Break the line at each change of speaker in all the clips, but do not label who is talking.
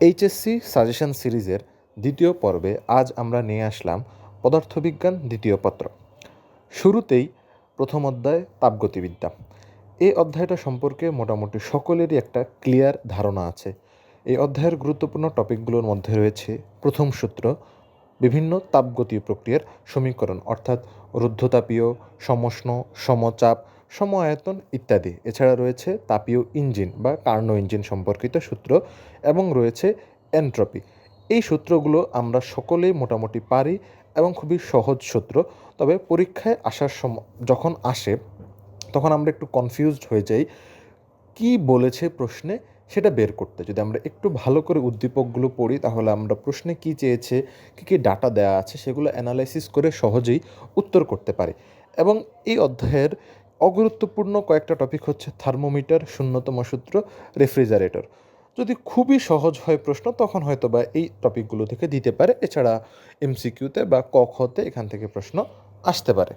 HSC suggestion সিরিজের দ্বিতীয় পর্বে আজ আমরা নিয়ে আসলাম পদার্থবিজ্ঞান দ্বিতীয় পত্র। শুরুতেই প্রথম অধ্যায় তাপগতিবিদ্যা। এই অধ্যায়টা সম্পর্কে মোটামুটি সকলেরই একটা ক্লিয়ার ধারণা আছে। এই অধ্যায়ের গুরুত্বপূর্ণ টপিকগুলোর মধ্যে রয়েছে প্রথম সূত্র, বিভিন্ন তাপগতীয় প্রক্রিয়ার সমীকরণ, অর্থাৎ রুদ্ধতাপীয়, সমষ্ণ, সমচাপ সম আয়তন ইত্যাদি। এছাড়া রয়েছে তাপীয় ইঞ্জিন বা কার্নো ইঞ্জিন সম্পর্কিত সূত্র এবং রয়েছে এন্ট্রপি। এই সূত্রগুলো আমরা সকলেই মোটামুটি পারি এবং খুবই সহজ সূত্র। তবে পরীক্ষায় আসার সময় যখন আসে, তখন আমরা একটু কনফিউজড হয়ে যাই। কি বলেছে প্রশ্নে সেটা বের করতে। যদি আমরা একটু ভালো করে উদ্দীপকগুলো পড়ি, তাহলে আমরা প্রশ্নে কি চেয়েছে, কী কী ডাটা দেওয়া আছে, সেগুলো অ্যানালাইসিস করে সহজেই উত্তর করতে পারি। এবং এই অধ্যায়ের অগুরুত্বপূর্ণ কয়েকটা টপিক হচ্ছে থার্মোমিটার শূন্যতম সূত্র রেফ্রিজারেটর যদি খুবই সহজ হয় প্রশ্ন, তখন হয়তো বা এই টপিকগুলো থেকে দিতে পারে। এছাড়া এমসিকিউতে বা ক খতে এখান থেকে প্রশ্ন আসতে পারে।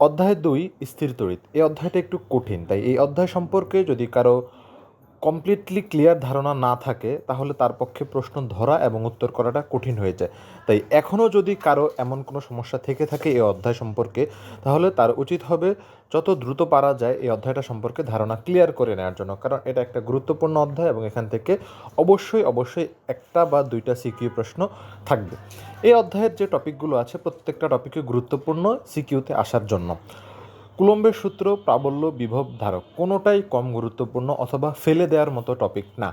অধ্যায় দুই, স্থির তড়িৎ। এই অধ্যায়টা একটু কঠিন, তাই এই অধ্যায় সম্পর্কে যদি কারও কমপ্লিটলি ক্লিয়ার ধারণা না থাকে, তাহলে তার পক্ষে প্রশ্ন ধরা এবং উত্তর করাটা কঠিন হয়ে যায়। তাই এখনও যদি কারও এমন কোনো সমস্যা থেকে থাকে এই অধ্যায় সম্পর্কে, তাহলে তার উচিত হবে যত দ্রুত পারা যায় এই অধ্যায়টা সম্পর্কে ধারণা ক্লিয়ার করে নেওয়ার জন্য। কারণ এটা একটা গুরুত্বপূর্ণ অধ্যায় এবং এখান থেকে অবশ্যই অবশ্যই একটা বা দুইটা সিকিউ প্রশ্ন থাকবে। এই অধ্যায়ের যে টপিকগুলো আছে, প্রত্যেকটা টপিকে গুরুত্বপূর্ণ সিকিউতে আসার জন্য। কুলম্বের সূত্র প্রাবল্য বিভব ধারক কোনোটাই কম গুরুত্বপূর্ণ অথবা ফেলে দেওয়ার মতো টপিক না।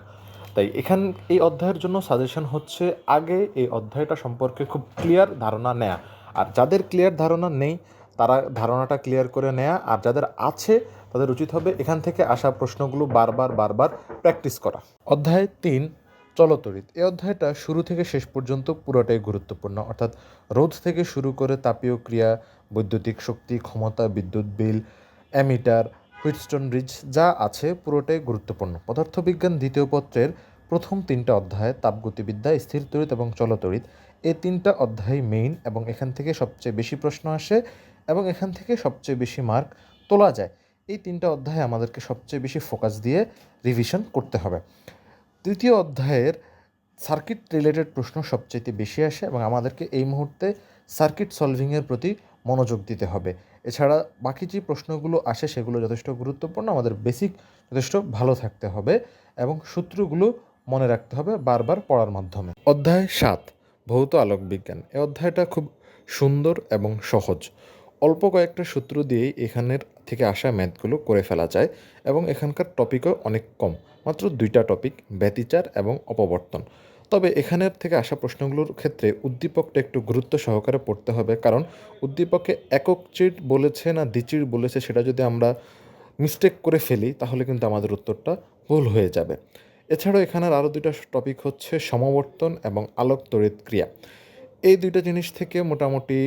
তাই এখান, এই অধ্যায়ের জন্য সাজেশন হচ্ছে আগে এই অধ্যায়টা সম্পর্কে খুব ক্লিয়ার ধারণা নেয়া। আর যাদের ক্লিয়ার ধারণা নেই, তারা ধারণাটা ক্লিয়ার করে নেয়া। আর যাদের আছে, তাদের উচিত হবে এখান থেকে আসা প্রশ্নগুলো বারবার বারবার প্র্যাকটিস করা। অধ্যায় তিন চলতরিৎ এই অধ্যায়টা শুরু থেকে শেষ পর্যন্ত পুরোটাই গুরুত্বপূর্ণ। অর্থাৎ রোধ থেকে শুরু করে তাপীয় ক্রিয়া, বৈদ্যুতিক শক্তি, ক্ষমতা, বিদ্যুৎ বিল, অ্যামিটার, হুইটস্টোন ব্রিজ, যা আছে পুরোটাই গুরুত্বপূর্ণ। পদার্থবিজ্ঞান দ্বিতীয় পত্রের প্রথম তিনটা অধ্যায়, তাপগতিবিদ্যা, স্থির তড়িৎ এবং চলতরিৎ এই তিনটা অধ্যায় মেইন এবং এখান থেকে সবচেয়ে বেশি প্রশ্ন আসে এবং এখান থেকে সবচেয়ে বেশি মার্ক তোলা যায়। এই তিনটা অধ্যায় আমাদেরকে সবচেয়ে বেশি ফোকাস দিয়ে রিভিশন করতে হবে। তৃতীয় অধ্যায়ের সার্কিট রিলেটেড প্রশ্ন সবচেয়ে বেশি আসে এবং আমাদেরকে এই মুহূর্তে সার্কিট সলভিংয়ের প্রতি মনোযোগ দিতে হবে। এছাড়া বাকি যে প্রশ্নগুলো আসে সেগুলো যথেষ্ট গুরুত্বপূর্ণ, আমাদের বেসিক যথেষ্ট ভালো থাকতে হবে এবং সূত্রগুলো মনে রাখতে হবে বারবার পড়ার মাধ্যমে। অধ্যায় সাত, ভৌত আলোক বিজ্ঞান। এই অধ্যায়টা খুব সুন্দর এবং সহজ। অল্প কয়েকটা সূত্র দিয়েই এখানের থেকে আসা ম্যাথগুলো করে ফেলা যায় এবং এখানকার টপিকও অনেক কম, মাত্র দুইটা টপিক, ব্যতিচার এবং অপবর্তন। তবে এখানের থেকে আসা প্রশ্নগুলোর ক্ষেত্রে উদ্দীপকটা একটু গুরুত্ব সহকারে পড়তে হবে, কারণ উদ্দীপকে একক চিট বলেছে না দ্বিচির বলেছে সেটা যদি আমরা মিস্টেক করে ফেলি, তাহলে কিন্তু আমাদের উত্তরটা ভুল হয়ে যাবে। এছাড়াও এখানের আরও দুইটা টপিক হচ্ছে সমবর্তন এবং আলোক তড়িৎ ক্রিয়া। এই দুইটা জিনিস থেকে মোটামুটি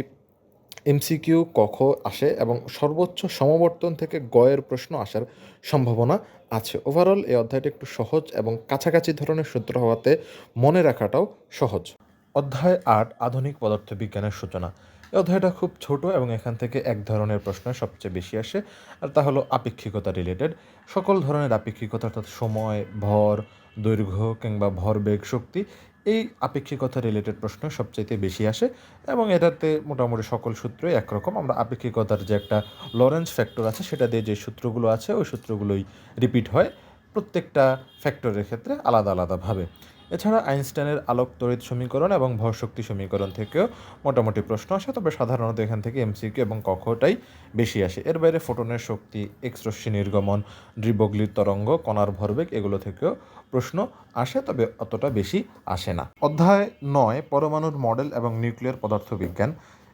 এমসিকিউ কখ আসে এবং সর্বোচ্চ সমবর্তন থেকে গয়ের প্রশ্ন আসার সম্ভাবনা আছে। ওভারঅল এই অধ্যায়টা একটু সহজ এবং কাছাকাছি ধরনের সূত্র হওয়াতে মনে রাখাটাও সহজ। অধ্যায় আট, আধুনিক পদার্থবিজ্ঞানের সূচনা। এই অধ্যায়টা খুব ছোট এবং এখান থেকে এক ধরনের প্রশ্ন সবচেয়ে বেশি আসে, আর তা হলো আপেক্ষিকতা রিলেটেড সকল ধরনের আপেক্ষিকতা অর্থাৎ সময়, ভর, দৈর্ঘ্য কিংবা ভরবেগ শক্তি এই আপেক্ষিকতা রিলেটেড প্রশ্ন সবচাইতে বেশি আসে এবং এটাতে মোটামুটি সকল সূত্রই একরকম। আমরা আপেক্ষিকতার যে একটা লরেন্স ফ্যাক্টর আছে, সেটা দিয়ে যে সূত্রগুলো আছে, ওই সূত্রগুলোই রিপিট হয়। প্রত্যেকটা ফ্যাক্টরের ক্ষেত্রে আলাদা আলাদাভাবে। এছাড়া আইনস্টাইনের আলোক তড়িৎ সমীকরণ এবং ভরশক্তি সমীকরণ থেকেও মোটামুটি প্রশ্ন আসে, তবে সাধারণত এখান থেকে এমসিকিউ এবং কখটাই বেশি আসে। এর বাইরে ফোটনের শক্তি এক্স রশ্মি নির্গমন ড্রিবগলির তরঙ্গ, কণার ভরবেগ, এগুলো থেকেও প্রশ্ন আসে, তবে অতটা বেশি আসে না। অধ্যায় নয়, পরমাণুর মডেল এবং নিউক্লিয়ার পদার্থবিজ্ঞান।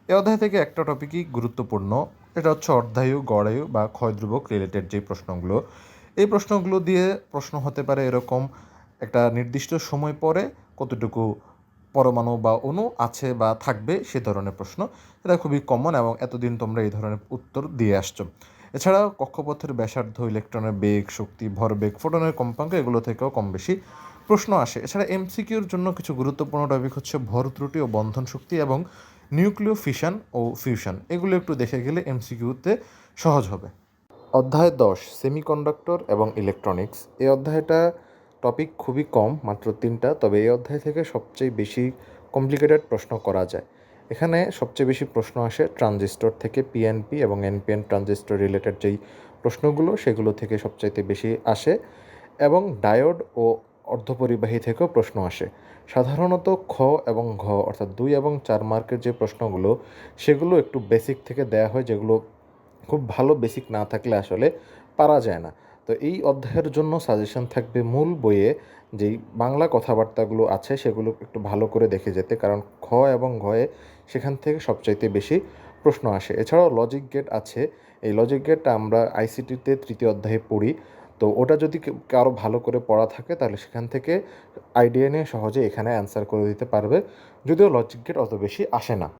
এই অধ্যায় থেকে একটা টপিকই গুরুত্বপূর্ণ এটা হচ্ছে অর্ধায়ু, গড়ায়ু বা ক্ষয়দ্রুবক রিলেটেড যে প্রশ্নগুলো। এই প্রশ্নগুলো দিয়ে প্রশ্ন হতে পারে এরকম একটা নির্দিষ্ট সময় পরে কতটুকু পরমাণু বা অণু আছে বা থাকবে সে ধরনের প্রশ্ন। এটা খুবই কমন এবং এতদিন তোমরা এই ধরনের উত্তর দিয়ে আসছো। এছাড়া কক্ষপথের ব্যাসার্ধ, ইলেকট্রনের বেগ, শক্তি, ভরবেগ, ফোটনের কম্পাঙ্ক এগুলো থেকেও কম বেশি প্রশ্ন আসে। এছাড়া এমসিকিউর জন্য কিছু গুরুত্বপূর্ণ টপিক হচ্ছে ভর ত্রুটি ও বন্ধন শক্তি এবং নিউক্লিয় ফিশন ও ফিউশন। এগুলো একটু দেখে গেলে এমসিকিউতে সহজ হবে। অধ্যায় দশ, সেমিকন্ডাক্টর এবং ইলেকট্রনিক্স। এই অধ্যায়টা টপিক খুবই কম, মাত্র তিনটা। তবে এই অধ্যায় থেকে সবচেয়ে বেশি কমপ্লিকেটেড প্রশ্ন করা যায়। এখানে সবচেয়ে বেশি প্রশ্ন আসে ট্রানজিস্টর থেকে পিএনপি এবং এনপিএন ট্রানজিস্টর রিলেটেড যেই প্রশ্নগুলো, সেগুলো থেকে সবচাইতে বেশি আসে এবং ডায়োড ও অর্ধপরিবাহী থেকেও প্রশ্ন আসে। সাধারণত খ এবং ঘ, অর্থাৎ দুই এবং চার মার্কের যে প্রশ্নগুলো, সেগুলো একটু বেসিক থেকে দেয়া হয়, যেগুলো খুব ভালো বেসিক না থাকলে আসলে পারা যায় না। তো এই অধ্যায়ের জন্য সাজেশন থাকবে মূল বইয়ে যেই বাংলা কথাবার্তাগুলো আছে সেগুলো একটু ভালো করে দেখে যেতে, কারণ খ এবং ঘয়ে সেখান থেকে সবচাইতে বেশি প্রশ্ন আসে। এছাড়াও লজিক গেট আছে। এই লজিক গেটটা আমরা আইসিটিতে তৃতীয় অধ্যায়ে পড়ি। তো ওটা যদি কারও ভালো করে পড়া থাকে তাহলে সেখান থেকে আইডিয়া নিয়ে সহজে এখানে অ্যান্সার করে দিতে পারবে। যদিও লজিক গেট অত বেশি আসে না।